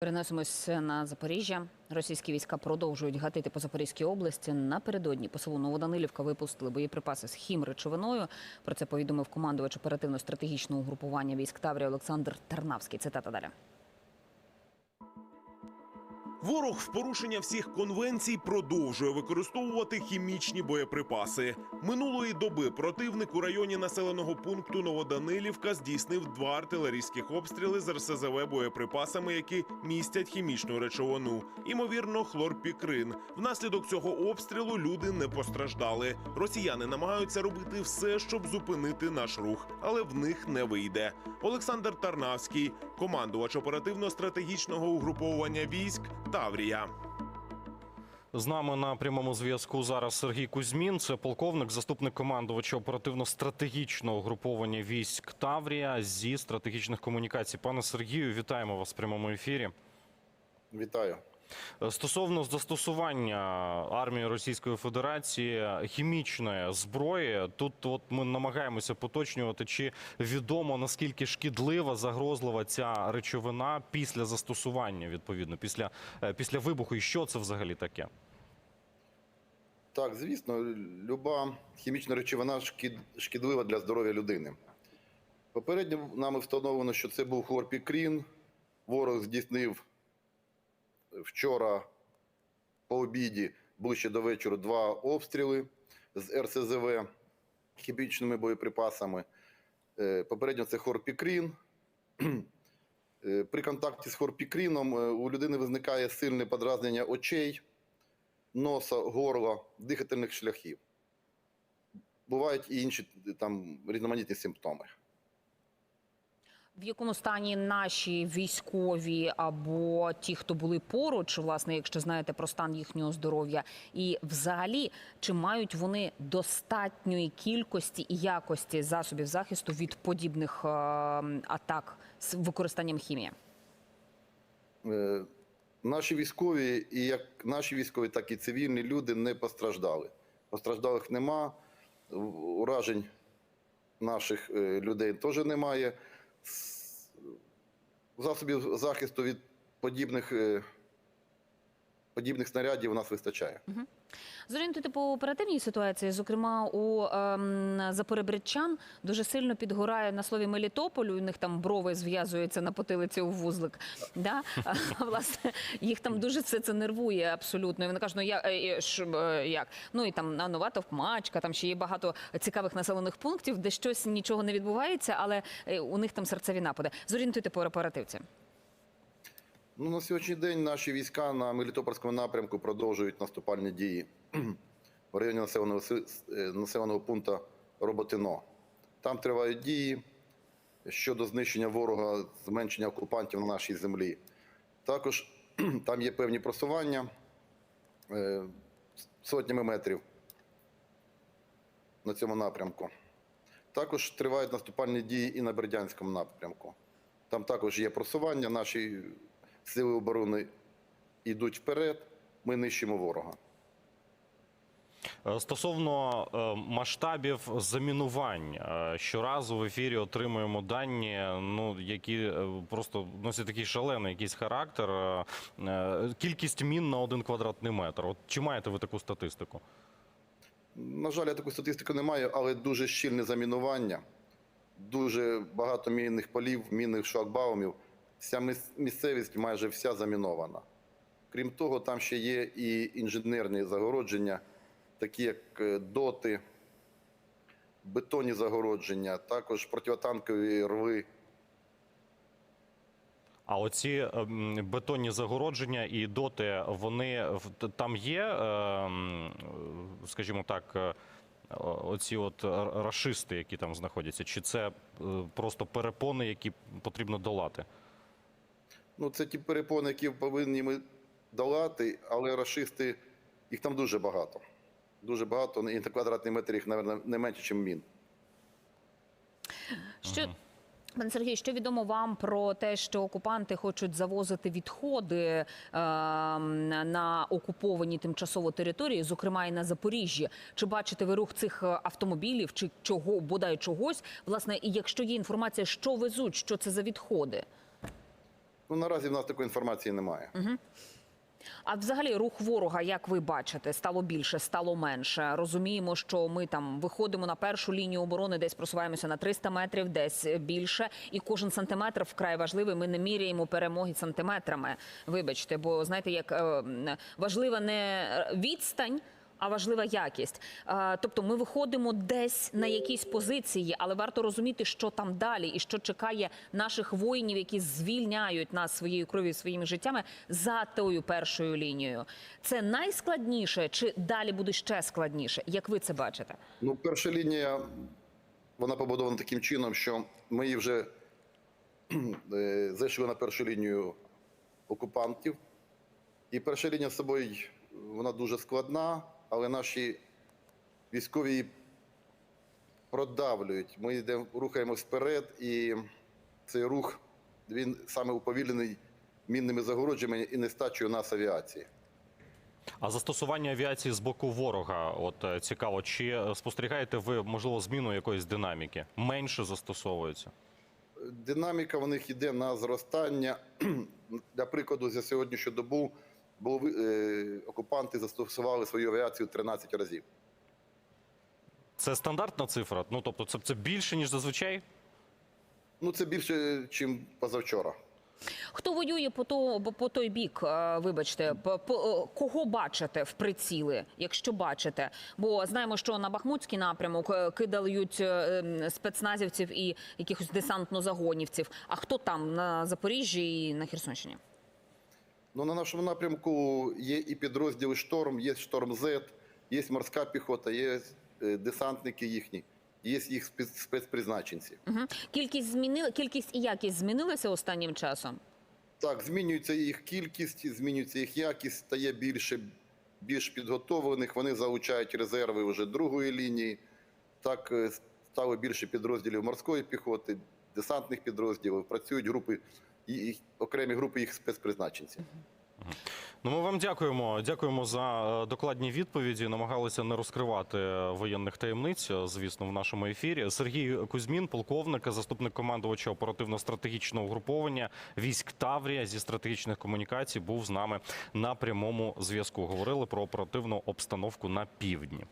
Переносимось на Запоріжжя. Російські війська продовжують гатити по Запорізькій області. Напередодні по Новоданилівка випустили боєприпаси з хім речовиною. Про це повідомив командувач оперативно-стратегічного угрупування військ Таврія Олександр Тарнавський. Цитата далі. Ворог в порушення всіх конвенцій продовжує використовувати хімічні боєприпаси. Минулої доби противник у районі населеного пункту Новоданилівка здійснив два артилерійських обстріли з РСЗВ боєприпасами, які містять хімічну речовину, імовірно, хлорпікрин. Внаслідок цього обстрілу люди не постраждали. Росіяни намагаються робити все, щоб зупинити наш рух, але в них не вийде. Олександр Тарнавський, командувач оперативно-стратегічного угруповування військ Таврія. З нами на прямому зв'язку зараз Сергій Кузьмін. Це полковник, заступник командувача оперативно-стратегічного угруповання військ Таврія зі стратегічних комунікацій. Пане Сергію, вітаємо вас в прямому ефірі. Вітаю. Стосовно застосування армії Російської Федерації хімічної зброї, тут от ми намагаємося поточнювати, чи відомо наскільки шкідлива, загрозлива ця речовина після застосування, відповідно, після, е, після вибуху, і що це взагалі таке? Так, звісно, люба хімічна речовина шкід- шкідлива для здоров'я людини. Попередньо нами встановлено, що це був хлорпікрін. Ворог здійснив вчора по обіді ближче до вечора два обстріли з РСЗВ хімічними боєприпасами. Е, Попередньо це хлорпікрін. Е, При контакті з хлорпікріном е, у людини виникає сильне подразнення очей, носа, горла, дихательних шляхів. Бувають і інші там різноманітні симптоми. В якому стані наші військові або ті, хто були поруч, власне, якщо знаєте про стан їхнього здоров'я, і взагалі чи мають вони достатньої кількості і якості засобів захисту від подібних е, атак з використанням хімії? Е, Наші військові, і як наші військові, так і цивільні люди не постраждали. Постраждалих нема, уражень наших е, людей теж немає. Засобів захисту від подібних, е, подібних снарядів у нас вистачає. Зорієнтуйте по оперативній ситуації, зокрема у ем, запоребричан дуже сильно підгорає на слові Мелітополю. У них там брови зв'язуються на потилиці у вузлик. Да? А, власне, їх там дуже це, це нервує абсолютно. І вони кажуть, ну я е, е, ш, е, як? Ну і там на нова Товкмачка, там ще є багато цікавих населених пунктів, де щось нічого не відбувається, але е, у них там серцеві напади. Зорієнтуйте по оперативці. Ну, на сьогоднішній день наші війська на Мелітопольському напрямку продовжують наступальні дії в районі населеного, е, населеного пункту Роботино. Там тривають дії щодо знищення ворога, зменшення окупантів на нашій землі. Також там є певні просування е, сотнями метрів на цьому напрямку. Також тривають наступальні дії і на Бердянському напрямку. Там також є просування, наші сили оборони йдуть вперед, ми нищимо ворога. Е, Стосовно е, масштабів замінувань, е, щоразу в ефірі отримуємо дані, ну які просто носять такий шалений якийсь характер. Кількість мін на один квадратний метр. От чи маєте ви таку статистику? На жаль, я таку статистику не маю, але дуже щільне замінування, дуже багато мінних полів, мінних шлагбаумів. Вся місцевість майже вся замінована. Крім того, там ще є і інженерні загородження, такі як е, доти, бетонні загородження, також противотанкові рви. А оці ем, бетонні загородження і доти, вони там є, ем, скажімо так, е, оці от рашисти, які там знаходяться, чи це е, просто перепони, які потрібно долати? Ну, це ті перепони, які повинні ми долати, але рашисти, їх там дуже багато. Дуже багато, і на квадратний метр їх, мабуть, не менше, ніж мін. Що пане Сергій, що відомо вам про те, що окупанти хочуть завозити відходи е, на окуповані тимчасово території, зокрема і на Запоріжжі? Чи бачите ви рух цих е, автомобілів, чи чого бодай чогось? Власне, і якщо є інформація, що везуть, що це за відходи? Ну, наразі в нас такої інформації немає. А взагалі рух ворога, як ви бачите, стало більше, стало менше. Розуміємо, що ми там виходимо на першу лінію оборони, десь просуваємося на 300 метрів, десь більше. І кожен сантиметр вкрай важливий. Ми не міряємо перемоги сантиметрами. Вибачте, бо знаєте, як е, важлива не відстань. А важлива якість. Е, Тобто ми виходимо десь на якісь позиції, але варто розуміти, що там далі, і що чекає наших воїнів, які звільняють нас своєю кров'ю, своїми життями за тою першою лінією. Це найскладніше, чи далі буде ще складніше? Як ви це бачите? Ну, перша лінія, вона побудована таким чином, що ми її вже е, зайшли на першу лінію окупантів. І перша лінія з собою вона дуже складна, але наші військові продавлюють. Ми йдемо, рухаємось вперед, і цей рух він саме уповільнений мінними загородженнями і нестачею нас авіації. А застосування авіації з боку ворога, от е, цікаво, чи е, спостерігаєте ви можливо зміну якоїсь динаміки? Менше застосовується? Динаміка в них йде на зростання. Для прикладу, за сьогоднішню добу було, е, окупанти застосували свою авіацію 13 разів. Це стандартна цифра? Ну тобто, це, це більше ніж зазвичай? Ну, це більше, ніж позавчора. Хто воює по то по той бік? е, Вибачте, по, по е, кого бачите в приціли, якщо бачите? Бо знаємо, що на Бахмутський напрямок е, кидають спецназівців і якихось десантно-загонівців. А хто там на Запоріжжі і на Херсонщині? Ну, на нашому напрямку є і підрозділи Шторм, є Шторм З, є морська піхота, є е, десантники їхні, є їх спец- спецпризначенці. Угу. Кількість змінила кількість і якість змінилася останнім часом. Так, змінюється їх кількість, змінюється їх якість, стає більше більш підготовлених. Вони залучають резерви вже другої лінії. Так е, стало більше підрозділів морської піхоти, десантних підрозділів. Працюють групи і- і окремі групи їх спецпризначенців. Ну, ми вам дякуємо. Дякуємо за е, докладні відповіді. Намагалися не розкривати воєнних таємниць, е, звісно, в нашому ефірі. Сергій Кузьмін, полковник, заступник командувача оперативно-стратегічного угруповання військ Таврія зі стратегічних комунікацій, був з нами на прямому зв'язку. Говорили про оперативну обстановку на півдні.